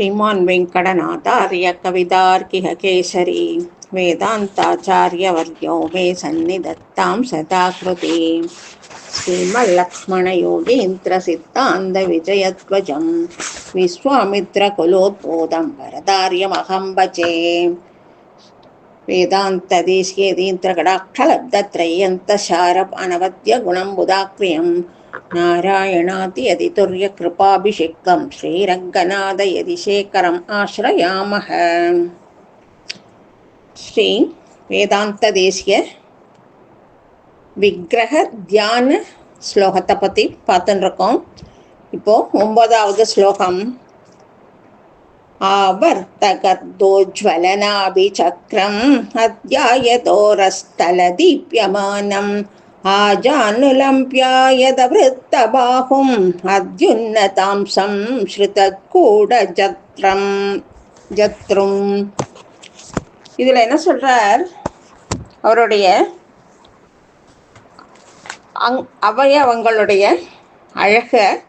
श्रीमान् वेङ्कटनाथार्य कवितार्किह केसरी वेदान्ताचार्यवर्यो मे सन्निधत्तां सदाकृति श्रीमल्लक्ष्मणयोगीन्द्रसिद्धान्तविजयध्वजं विश्वामित्रकुलोद्बोधं वरदार्यमहं भजे वेदान्तदेशीयदीन्द्रगडाक्षलब्धत्रय्यन्तशारप् अनवद्यगुणं बुधाक्रियं नारायणातियदितुर्यकृपाभिषिक्तं श्रीरङ्गनाथयदिशेखरम् आश्रयामः ஸ்ரீ வேதாந்த தேசிய விக்கிரக தியான ஸ்லோகத்தை பற்றி பார்த்துட்டு இருக்கோம் இப்போ ஒன்பதாவது ஸ்லோகம் आवर्तकर्दोज्ज्वलनाभिचक्रम् अध्यायतोरस्थलदीप्यमानम् आजानुलम्प्यायदवृत्तबाहुम् अद्युन्नतां संश्रुतकूडजत्रम् ஜத்ரும் இதில் என்ன சொல்கிறார் அவருடைய அங் அவயவங்களுடைய அழக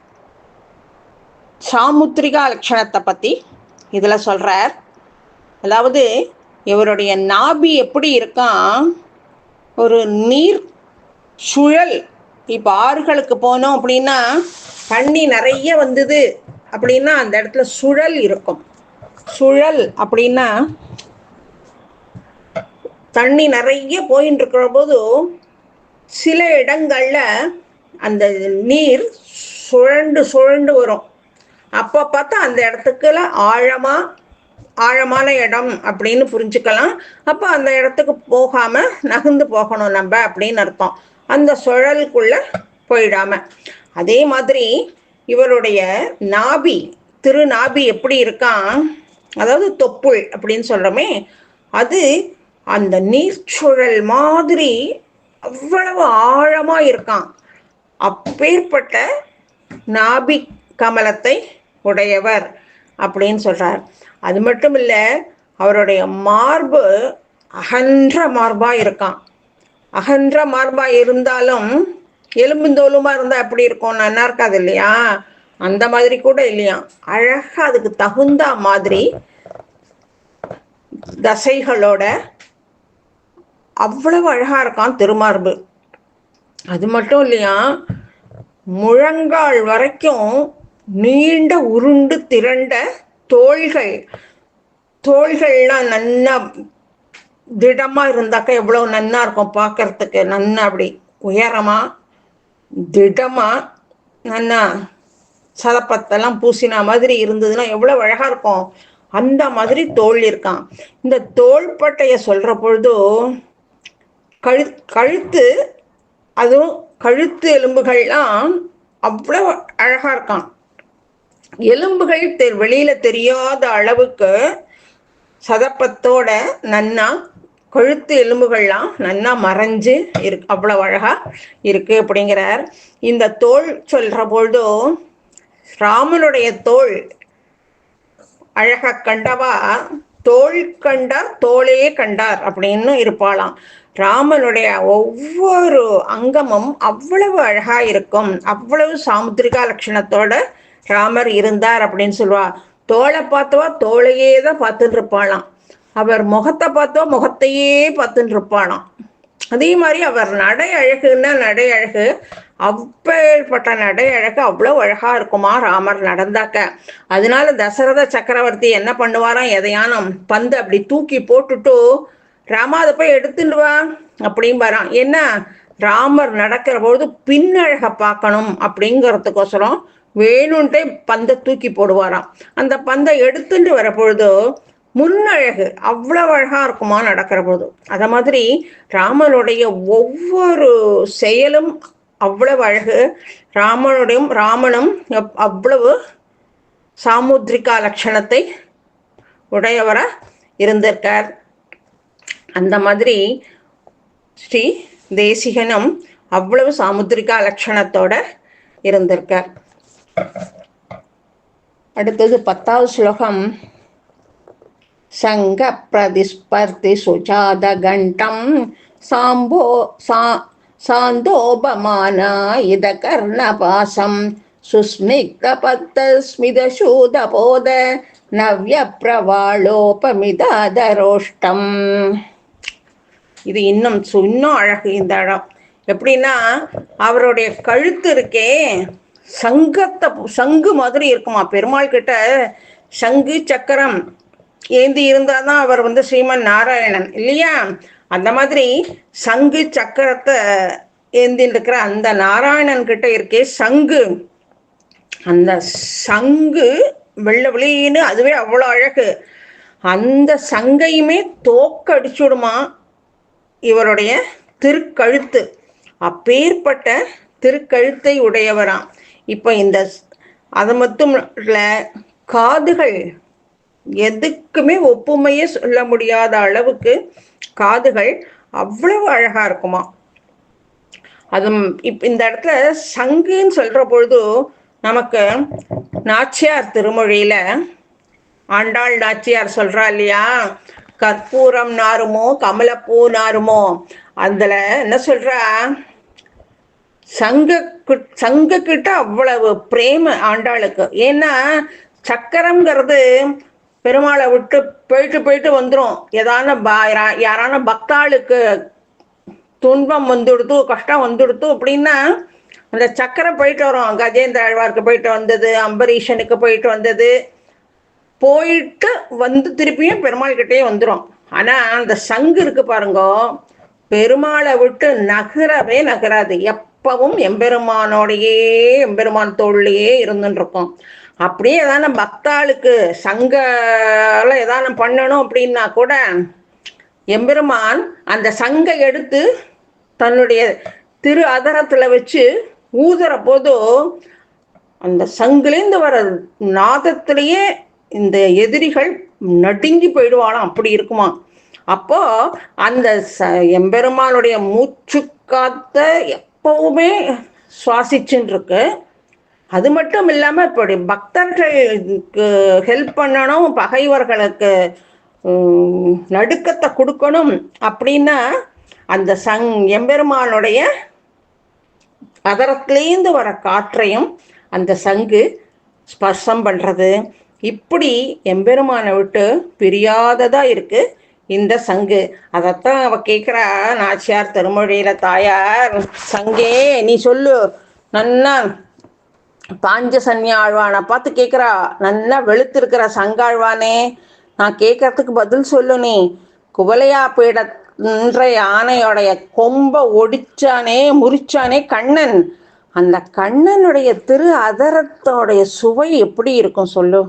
சாமுத்திரிகா லட்சணத்தை பற்றி இதில் சொல்கிறார் அதாவது இவருடைய நாபி எப்படி இருக்கான் ஒரு நீர் சுழல். இப்போ ஆறுகளுக்கு போனோம் அப்படின்னா தண்ணி நிறைய வந்தது அப்படின்னா அந்த இடத்துல சுழல் இருக்கும். சுழல் அப்படின்னா தண்ணி நிறைய போயின்னு இருக்கிற போது சில இடங்கள்ல அந்த நீர் சுழண்டு சுழண்டு வரும். அப்போ பார்த்தா அந்த இடத்துக்குல ஆழமா ஆழமான இடம் அப்படின்னு புரிஞ்சுக்கலாம். அப்போ அந்த இடத்துக்கு போகாம நகர்ந்து போகணும் நம்ம அப்படின்னு அர்த்தம். அந்த சுழலுக்குள்ள போயிடாம. அதே மாதிரி இவருடைய நாபி திரு நாபி எப்படி இருக்கான்? அதாவது தொப்புள் அப்படின்னு சொல்கிறோமே அது அந்த நீர்ச்சுழல் மாதிரி அவ்வளவு ஆழமாக இருக்கான். அப்பேற்பட்ட நாபி கமலத்தை உடையவர் அப்படின்னு சொல்கிறார் அது மட்டும் இல்லை அவருடைய மார்பு அகன்ற மார்பாக இருக்கான். அகன்ற மார்பா இருந்தாலும் எலும்புந்தோலுமா இருந்தா எப்படி இருக்கும்? நல்லா இருக்காது இல்லையா? அந்த மாதிரி கூட இல்லையா? அழகா அதுக்கு தகுந்த மாதிரி தசைகளோட அவ்வளவு அழகா இருக்கான் திருமார்பு. அது மட்டும் இல்லையா? முழங்கால் வரைக்கும் நீண்ட உருண்டு திரண்ட தோள்கள். தோள்கள்லாம் நல்லா திடமா இருந்தாக்கா எவ்வளவு நன்னா இருக்கும் பார்க்கறதுக்கு நன்னா அப்படி உயரமா திடமா நன்னா சதப்பத்தெல்லாம் பூசினா மாதிரி இருந்ததுன்னா எவ்வளவு அழகா இருக்கும். அந்த மாதிரி தோல் இருக்கான். இந்த தோள்பட்டைய சொல்ற பொழுது கழு கழுத்து அதுவும் கழுத்து எலும்புகள்லாம் அவ்வளவு அழகா இருக்கான். எலும்புகள் தெ வெளியில தெரியாத அளவுக்கு சதப்பத்தோட நன்னா கழுத்து எலும்புகள்லாம் நல்லா மறைஞ்சு இருக்கு அவ்வளவு அழகா இருக்கு அப்படிங்கிறார். இந்த தோல் சொல்ற பொழுது ராமனுடைய தோல் அழக கண்டவா? தோல் கண்டார் தோளே கண்டார் அப்படின்னு இருப்பாளாம். ராமனுடைய ஒவ்வொரு அங்கமும் அவ்வளவு அழகா இருக்கும். அவ்வளவு சாமுத்திரிகா லட்சணத்தோட ராமர் இருந்தார் அப்படின்னு சொல்லுவா. தோளை பார்த்தவா தோளையே தான் பார்த்துட்டு இருப்பாளாம். அவர் முகத்தை பார்த்தோ முகத்தையே பார்த்துட்டு இருப்பானாம். அதே மாதிரி அவர் நடை அழகுன்னா நடை அழகு. அப்பேற்பட்ட நடை அழகு அவ்வளவு அழகா இருக்குமா ராமர் நடந்தாக்க. அதனால தசரத சக்கரவர்த்தி என்ன பண்ணுவாராம்? எதையானும் பந்து அப்படி தூக்கி போட்டுட்டு ராமா அதை போய் எடுத்துட்டு வா அப்படிம்பாராம். என்ன? ராமர் நடக்கிற பொழுது பின்னழக பார்க்கணும் அப்படிங்கிறதுக்கோசரம் வேணும்ன்ட்டே பந்தை தூக்கி போடுவாராம். அந்த பந்தை எடுத்துட்டு வர பொழுது முன்னழகு. அவ்வளவு அழகா இருக்குமா நடக்கிற போது அத மாதிரி ராமனுடைய ஒவ்வொரு செயலும் அவ்வளவு அழகு. ராமனுடையும் ராமனும் அவ்வளவு சாமுத்ரிகா லட்சணத்தை உடையவரா இருந்திருக்கார். அந்த மாதிரி ஸ்ரீ தேசிகனும் அவ்வளவு சாமுத்திரிகா லட்சணத்தோட இருந்திருக்கார். அடுத்தது பத்தாவது ஸ்லோகம். சுஸ்னிக்த பத்த ஸ்மித சூத போத நவ்ய பிரவாளோபமிதாதரோஷ்டம் இது இன்னும் இன்னும் அழகு இந்த இடம். எப்படின்னா அவருடைய கழுத்து இருக்கே சங்கத்தை சங்கு மாதிரி இருக்குமா? பெருமாள் கிட்ட சங்கு சக்கரம் ஏந்தி இருந்தாதான் அவர் வந்து ஸ்ரீமன் நாராயணன் இல்லையா? அந்த மாதிரி சங்கு சக்கரத்தை ஏந்தின்னு இருக்கிற அந்த நாராயணன் கிட்ட இருக்கே சங்கு. அந்த சங்கு வெள்ளை வெளியின்னு அதுவே அவ்வளோ அழகு. அந்த சங்கையுமே தோக்கடிச்சுடுமா இவருடைய திருக்கழுத்து. அப்பேற்பட்ட திருக்கழுத்தை உடையவராம். இப்போ இந்த ஸ்- அது மட்டும் இல்லை காதுகள் எதுக்குமே ஒப்புமையே சொல்ல முடியாத அளவுக்கு காதுகள் அவ்வளவு அழகா இருக்குமா. அது இப் இந்த இடத்துல சங்குன்னு சொல்ற பொழுது நமக்கு நாச்சியார் திருமொழியில ஆண்டாள் நாச்சியார் சொல்றா இல்லையா கற்பூரம் நாருமோ கமலப்பூ நாருமோ. அதுல என்ன சொல்றா சங்க கு- சங்க கிட்ட அவ்வளவு பிரேம ஆண்டாளுக்கு. ஏன்னா சக்கரம்ங்கிறது பெருமாளை விட்டு போயிட்டு போயிட்டு வந்துரும். ஏதான பா- யாரா- யாரான பக்தாளுக்கு துன்பம் வந்துடுத்து கஷ்டம் வந்துடுத்து அப்படின்னா அந்த சக்கரம் போயிட்டு வரும். கஜேந்திர ஆழ்வாருக்கு போயிட்டு வந்தது அம்பரீஷனுக்கு போயிட்டு வந்தது. போயிட்டு வந்து திருப்பியும் பெருமாள் கிட்டேயே வந்துடும் ஆனா அந்த சங்கு இருக்கு பாருங்க. பெருமாளை விட்டு நகரவே நகராது. எப்பவும் எம்பெருமானோடையே எம்பெருமான் தோல்லையே இருந்துட்டு இருக்கும் அப்படியே ஏதான பக்தாளுக்கு சங்கால ஏதான பண்ணணும் அப்படின்னா கூட எம்பெருமான் அந்த சங்கை எடுத்து தன்னுடைய திரு அதரத்தில் வச்சு ஊதுற போதோ அந்த சங்குலேருந்து வர நாதத்திலேயே இந்த எதிரிகள் நடுங்கி போயிடுவாளாம். அப்படி இருக்குமா? அப்போ அந்த ச எம்பெருமானுடைய மூச்சு காத்த எப்பவுமே சுவாசிச்சுன்னு இருக்கு அது மட்டும் இல்லாம இப்படி பக்தர்களுக்கு ஹெல்ப் பண்ணணும் பகைவர்களுக்கு நடுக்கத்தை கொடுக்கணும் அப்படின்னா அந்த சங் எம்பெருமானுடைய அதரத்திலேந்து வர காற்றையும் அந்த சங்கு ஸ்பர்சம் பண்ணுறது இப்படி எம்பெருமானை விட்டு பிரியாததாக இருக்குது இந்த சங்கு. அதைத்தான் அவ கேட்குறா நாச்சியார் திருமொழியில் தாயார் சங்கே நீ சொல்லு நன்னா பாஞ்ச சன்னியாழ்வானை பார்த்து கேட்குறா நல்லா வெளுத்திருக்கிற சங்காழ்வானே நான் கேட்கறதுக்கு பதில் சொல்லு நீ. குவலையா பீடன்ற யானையோடைய கொம்ப ஒடிச்சானே முறிச்சானே கண்ணன். அந்த கண்ணனுடைய திரு அதரத்தோடைய சுவை எப்படி இருக்கும் சொல்லு.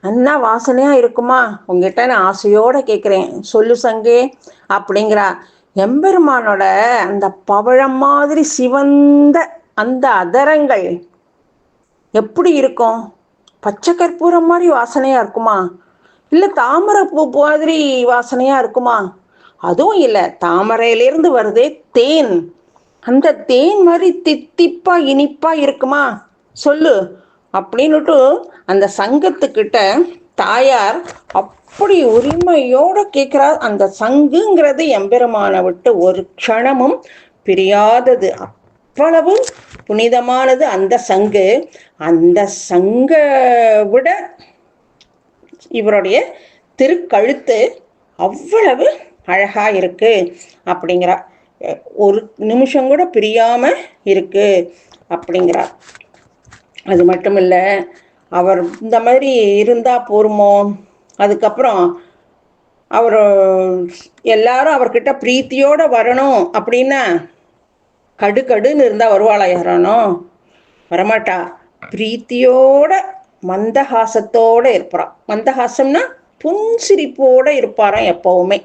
நல்லா வாசனையா இருக்குமா? உங்ககிட்ட நான் ஆசையோட கேட்குறேன் சொல்லு சங்கே அப்படிங்கிறா. எம்பெருமானோட அந்த பவழம் மாதிரி சிவந்த அந்த அதரங்கள் எப்படி இருக்கும்? பச்சை கற்பூரம் மாதிரி வாசனையா இருக்குமா? இல்ல தாமரை பூ மாதிரி வாசனையா இருக்குமா? அதுவும் இல்ல தாமரையிலிருந்து வருதே தேன். அந்த தேன் மாதிரி தித்திப்பா இனிப்பா இருக்குமா? சொல்லு. அப்படின்னுட்டு அந்த சங்கத்துக்கிட்ட தாயார் அப்படி உரிமையோட கேட்கிறா அந்த சங்குங்கிறது எம்பெருமானை விட்டு ஒரு க்ஷணமும் பிரியாதது. அவ்வளவு புனிதமானது அந்த சங்கு. அந்த சங்க விட இவருடைய திருக்கழுத்து அவ்வளவு அழகா இருக்கு அப்படிங்கிறா ஒரு நிமிஷம் கூட பிரியாம இருக்கு அப்படிங்கிறா அது மட்டும் இல்லை அவர் இந்த மாதிரி இருந்தா போருமோ? அதுக்கப்புறம் அவர் எல்லாரும் அவர்கிட்ட பிரீத்தியோட வரணும் அப்படின்னா கடுகடுன்னு இருந்தா வருவாளா யாரானோ? வரமாட்டா. பிரீத்தியோட மந்தஹாசத்தோட இருப்பாராம் மந்தஹாசம்னா புன்சிரிப்போட இருப்பாராம் எப்பவுமே.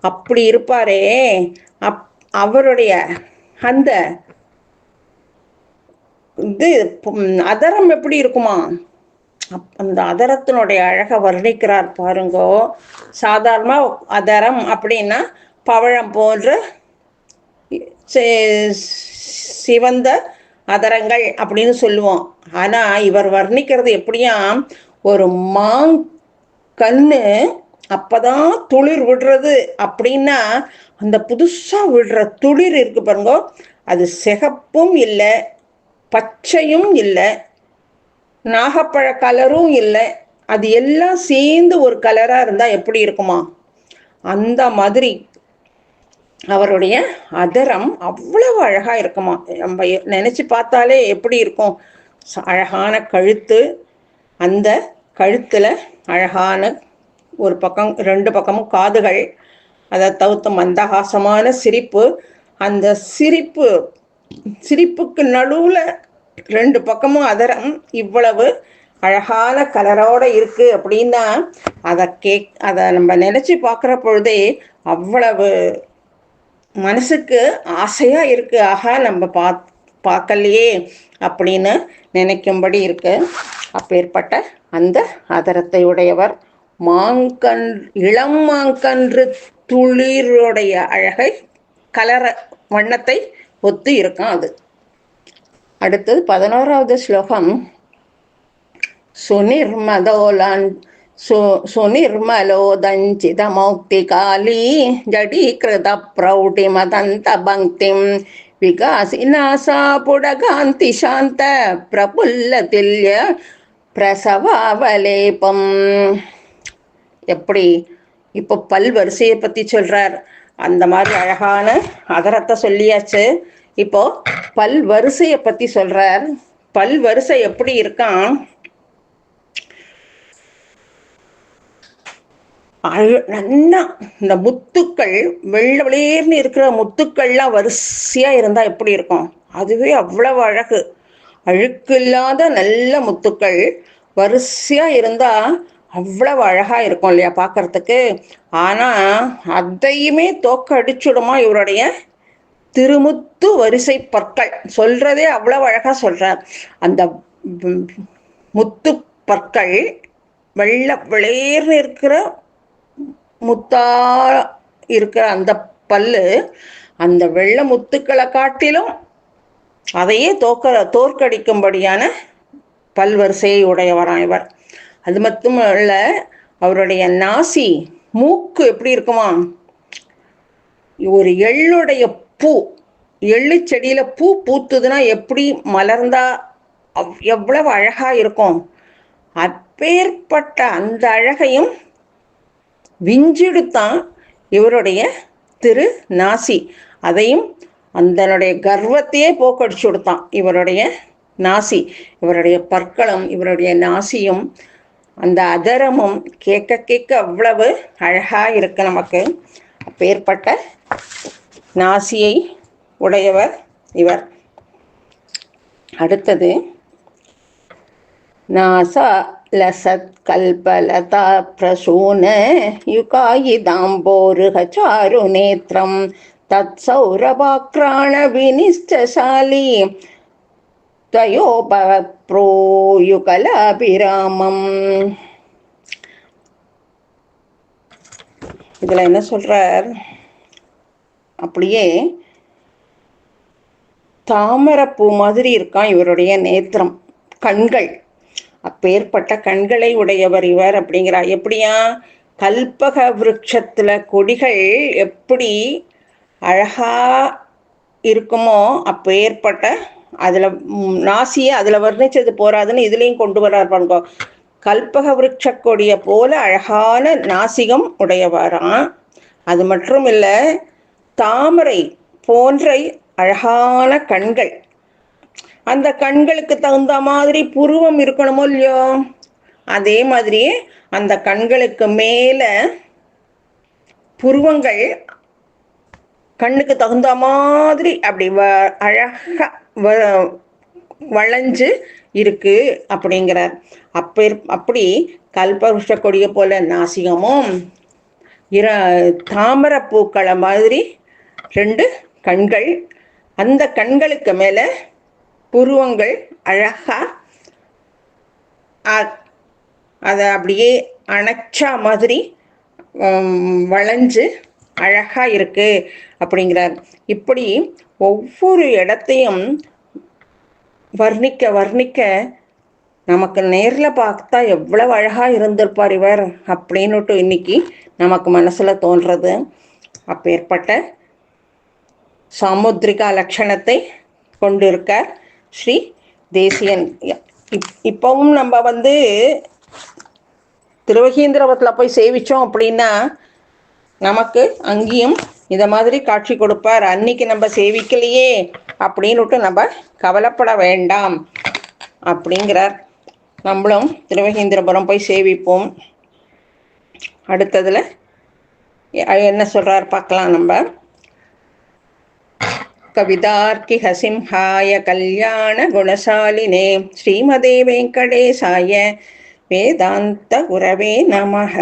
அப்படி இருப்பாரே. அப் அவருடைய அந்த இது அதரம் எப்படி இருக்குமா? அப்- அந்த அதரத்தினுடைய அழகை வர்ணிக்கிறார் பாருங்கோ. சாதாரணமாக அதரம் அப்படின்னா பவழம் போன்ற சிவந்த அதரங்கள் அப்படின்னு சொல்லுவோம். ஆனா இவர் வர்ணிக்கிறது எப்படியாம் ஒரு மாங் கண்ணு அப்பதான் துளிர் விடுறது அப்படின்னா அந்த புதுசா விடுற துளிர் இருக்கு பாருங்க அது சிகப்பும் இல்லை பச்சையும் இல்லை நாகப்பழ கலரும் இல்லை அது எல்லாம் சேர்ந்து ஒரு கலராக இருந்தால் எப்படி இருக்குமா? அந்த மாதிரி அவருடைய அதரம் அவ்வளவு அழகா இருக்குமா. நம்ம நினைச்சு பார்த்தாலே எப்படி இருக்கும். அழகான கழுத்து அந்த கழுத்துல அழகான ஒரு பக்கம் ரெண்டு பக்கமும் காதுகள் அதை தவிர்த்து மந்தகாசமான சிரிப்பு அந்த சிரிப்பு சிரிப்புக்கு நடுவில் ரெண்டு பக்கமும் அதரம் இவ்வளவு அழகான கலரோட இருக்கு அப்படின்னா அதை கேக் அதை நம்ம நினைச்சு பார்க்குற பொழுதே அவ்வளவு மனசுக்கு ஆசையா இருக்கு. ஆகா நம்ம பா பார்க்கலையே அப்படின்னு நினைக்கும்படி இருக்கு. அப்பேற்பட்ட அந்த அதரத்தை உடையவர் மாங்கன் இளம் மாங்கன்று துளிருடைய அழகை கலர வண்ணத்தை ஒத்து இருக்கும் அது. அடுத்தது பதினோராவது ஸ்லோகம். சுனிர்மதோலான் सु सुनिर्मलोदञ्चितमौक्तिकाली जडीकृतप्रौढिमदन्तपङ्क्तिं विकासिना सा पुडकान्तिशान्त प्रफुल्लतिल्य பிரசவாவலேபம் எப்படி இப்போ பல் வரிசையை பற்றி சொல்கிறார் அந்த மாதிரி அழகான அதரத்தை சொல்லியாச்சு இப்போ பல் வரிசையை பற்றி சொல்கிறார் பல் வரிசை எப்படி இருக்கான் அழு நல்லா இந்த முத்துக்கள் வெள்ளை வெளியேர்னு இருக்கிற முத்துக்கள்லாம் வரிசையா இருந்தா எப்படி இருக்கும்? அதுவே அவ்வளவு அழகு. அழுக்கு இல்லாத நல்ல முத்துக்கள் வரிசையா இருந்தா அவ்வளவு அழகா இருக்கும் இல்லையா பார்க்கறதுக்கு ஆனா அதையுமே தோக்க அடிச்சுடுமா இவருடைய திருமுத்து வரிசை பற்கள் சொல்றதே அவ்வளவு அழகா சொல்றார். அந்த முத்து பற்கள் வெள்ள வெளியேர்னு இருக்கிற முத்தா இருக்கிற அந்த பல்லு அந்த வெள்ள முத்துக்களை காட்டிலும் அதையே தோக்க தோற்கடிக்கும்படியான பல்வரிசையை உடையவரான் இவர். அது மட்டும் இல்ல அவருடைய நாசி மூக்கு எப்படி இருக்குமா? ஒரு எள்ளுடைய பூ எள்ளு செடியில பூ பூத்துதுன்னா எப்படி மலர்ந்தா எவ்வளவு அழகா இருக்கும்? அப்பேற்பட்ட அந்த அழகையும் விஞ்சிடுத்தான் இவருடைய திரு நாசி அதையும் அந்தனுடைய கர்வத்தையே போக்கடிச்சு கொடுத்தான் இவருடைய நாசி. இவருடைய பற்களும் இவருடைய நாசியும் அந்த அதரமும் கேட்க கேட்க அவ்வளவு அழகாக இருக்கு நமக்கு. அப்பேற்பட்ட நாசியை உடையவர் இவர். அடுத்தது நாசா लसत्कल्पलता प्रसून युकायिदाम्बोरुहचारुनेत्रं तत्सौरभाक्राणविनिश्चशाली त्वयोपप्रोयुकलाभिरामम् இதில் என்ன சொல்கிறார் அப்படியே தாமரப்பூ மாதிரி இருக்கான் இவருடைய நேத்திரம் கண்கள் அப்பேற்பட்ட கண்களை உடையவர் இவர் அப்படிங்கிறார். எப்படியா? கல்பக விருட்சத்துல கொடிகள் எப்படி அழகா இருக்குமோ அப்பேற்பட்ட அதுல நாசிய அதுல வர்ணிச்சது போறாதுன்னு இதுலயும் கொண்டு வர்றார் பாருங்க. கல்பக விருட்ச கொடிய போல அழகான நாசிகம் உடையவராம் அது மட்டும் இல்ல தாமரை போன்ற அழகான கண்கள் அந்த கண்களுக்கு தகுந்த மாதிரி புருவம் இருக்கணுமோ இல்லையோ? அதே மாதிரி அந்த கண்களுக்கு மேல புருவங்கள் கண்ணுக்கு தகுந்த மாதிரி அப்படி வ அழகா வ வளைஞ்சு இருக்கு அப்படிங்கிறார் அப்ப அப்படி கல்பருஷ கொடியை போல நாசிகமும் இர தாமரை பூக்களை மாதிரி ரெண்டு கண்கள் அந்த கண்களுக்கு மேலே புருவங்கள் அழகா அதை அப்படியே அணைச்சா மாதிரி வளைஞ்சு அழகாக இருக்குது அப்படிங்கிறார். இப்படி ஒவ்வொரு இடத்தையும் வர்ணிக்க வர்ணிக்க நமக்கு நேரில் பார்த்தா எவ்வளவு அழகாக இருந்திருப்பார் இவர் அப்படின்னுட்டு இன்னைக்கு நமக்கு மனசில் தோன்றது. அப்பேற்பட்ட சாமுத்ரிகா லட்சணத்தை கொண்டிருக்கார். ஸ்ரீ தேசியன். இப்பவும் நம்ம வந்து திருவகீந்திரவத்தில் போய் சேவித்தோம் அப்படின்னா நமக்கு அங்கேயும் இதை மாதிரி காட்சி கொடுப்பார். அன்னைக்கு நம்ம சேவிக்கலையே அப்படின்னுட்டு நம்ம கவலைப்பட வேண்டாம் அப்படிங்கிறார். நம்மளும் திருவகீந்திரபுரம் போய் சேவிப்போம். அடுத்ததில் என்ன சொல்கிறார் பார்க்கலாம் நம்ம. கவிதார்க்கிக சிம்ஹாய கல்யாண குணசாலினே ஸ்ரீமதே வெங்கடேசாய வேதாந்த குரவே நமः